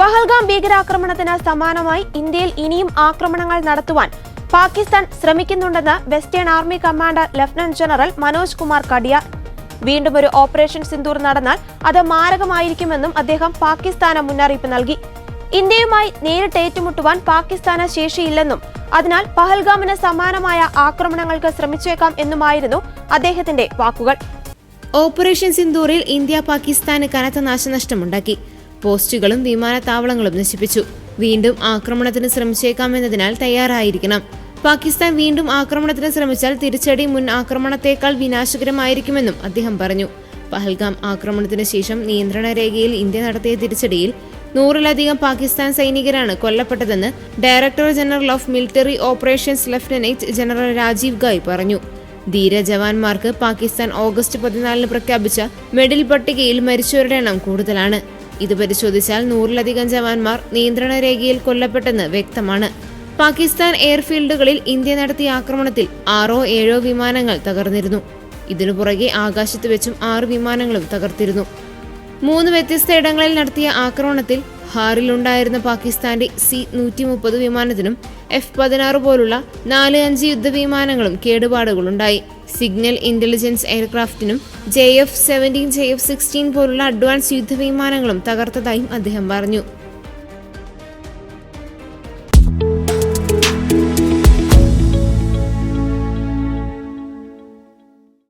പഹൽഗാം ഭീകരാക്രമണത്തിന് സമാനമായി ഇന്ത്യയിൽ ഇനിയും ആക്രമണങ്ങൾ നടത്തുവാൻ Pakistan ശ്രമിക്കുന്നുണ്ടെന്ന് western army commander lieutenant general Manoj Kumar Katiyar. വീണ്ടും ഒരു ഓപ്പറേഷൻ സിന്ദൂർ നടന്നാൽ അത് മാരകമായിരിക്കുമെന്നും അദ്ദേഹം പാകിസ്ഥാന് മുന്നറിയിപ്പ് നൽകി. ഇന്ത്യയുമായി നേരിട്ട് ഏറ്റുമുട്ടുവാൻ പാകിസ്ഥാന് ശേഷിയില്ലെന്നും അതിനാൽ പഹൽഗാമിന് സമാനമായ ആക്രമണങ്ങൾക്ക് ശ്രമിച്ചേക്കാം എന്നുമായിരുന്നു അദ്ദേഹത്തിന്റെ വാക്കുകൾ. ഓപ്പറേഷൻ സിന്ദൂറിൽ ഇന്ത്യ പാകിസ്ഥാന് കനത്ത നാശനഷ്ടമുണ്ടാക്കി. പോസ്റ്റുകളും വിമാനത്താവളങ്ങളും നശിപ്പിച്ചു. വീണ്ടും ആക്രമണത്തിന് ശ്രമിച്ചേക്കാമെന്നതിനാൽ തയ്യാറായിരിക്കണം. പാകിസ്ഥാൻ വീണ്ടും ആക്രമണത്തിന് ശ്രമിച്ചാൽ തിരിച്ചടി മുൻ ആക്രമണത്തേക്കാൾ വിനാശകരമായിരിക്കുമെന്നും അദ്ദേഹം പറഞ്ഞു. പഹൽഗാം ആക്രമണത്തിന് ശേഷം നിയന്ത്രണ രേഖയിൽ ഇന്ത്യ നടത്തിയ തിരിച്ചടിയിൽ നൂറിലധികം പാകിസ്ഥാൻ സൈനികരാണ് കൊല്ലപ്പെട്ടതെന്ന് director general of military operations lieutenant general Rajiv Ghai പറഞ്ഞു. ധീര ജവാന്മാർക്ക് പാകിസ്ഥാൻ ഓഗസ്റ്റ് പതിനാലിന് പ്രഖ്യാപിച്ച മെഡൽ പട്ടികയിൽ മരിച്ചവരുടെ എണ്ണം കൂടുതലാണ്. ഇത് പരിശോധിച്ചാൽ നൂറിലധികം ജവാന്മാർ നിയന്ത്രണ രേഖയിൽ കൊല്ലപ്പെട്ടെന്ന് വ്യക്തമാണ്. പാകിസ്ഥാൻ എയർഫീൽഡുകളിൽ ഇന്ത്യ നടത്തിയ ആക്രമണത്തിൽ ആറോ ഏഴോ വിമാനങ്ങൾ തകർന്നിരുന്നു. ഇതിനു പുറകെ ആകാശത്ത് വെച്ചും ആറ് വിമാനങ്ങളും തകർത്തിരുന്നു. മൂന്ന് വ്യത്യസ്ത ഇടങ്ങളിൽ നടത്തിയ ആക്രമണത്തിൽ ഹാറിലുണ്ടായിരുന്ന പാകിസ്ഥാന്റെ സി നൂറ്റി മുപ്പത് വിമാനത്തിനും എഫ് പതിനാറ് പോലുള്ള നാല് അഞ്ച് യുദ്ധവിമാനങ്ങളും കേടുപാടുകളുണ്ടായി. Signal intelligence എയർക്രാഫ്റ്റിനും J F seventeen J F sixteen പോലുള്ള അഡ്വാൻസ് യുദ്ധവിമാനങ്ങളും തകർത്തതായും അദ്ദേഹം പറഞ്ഞു.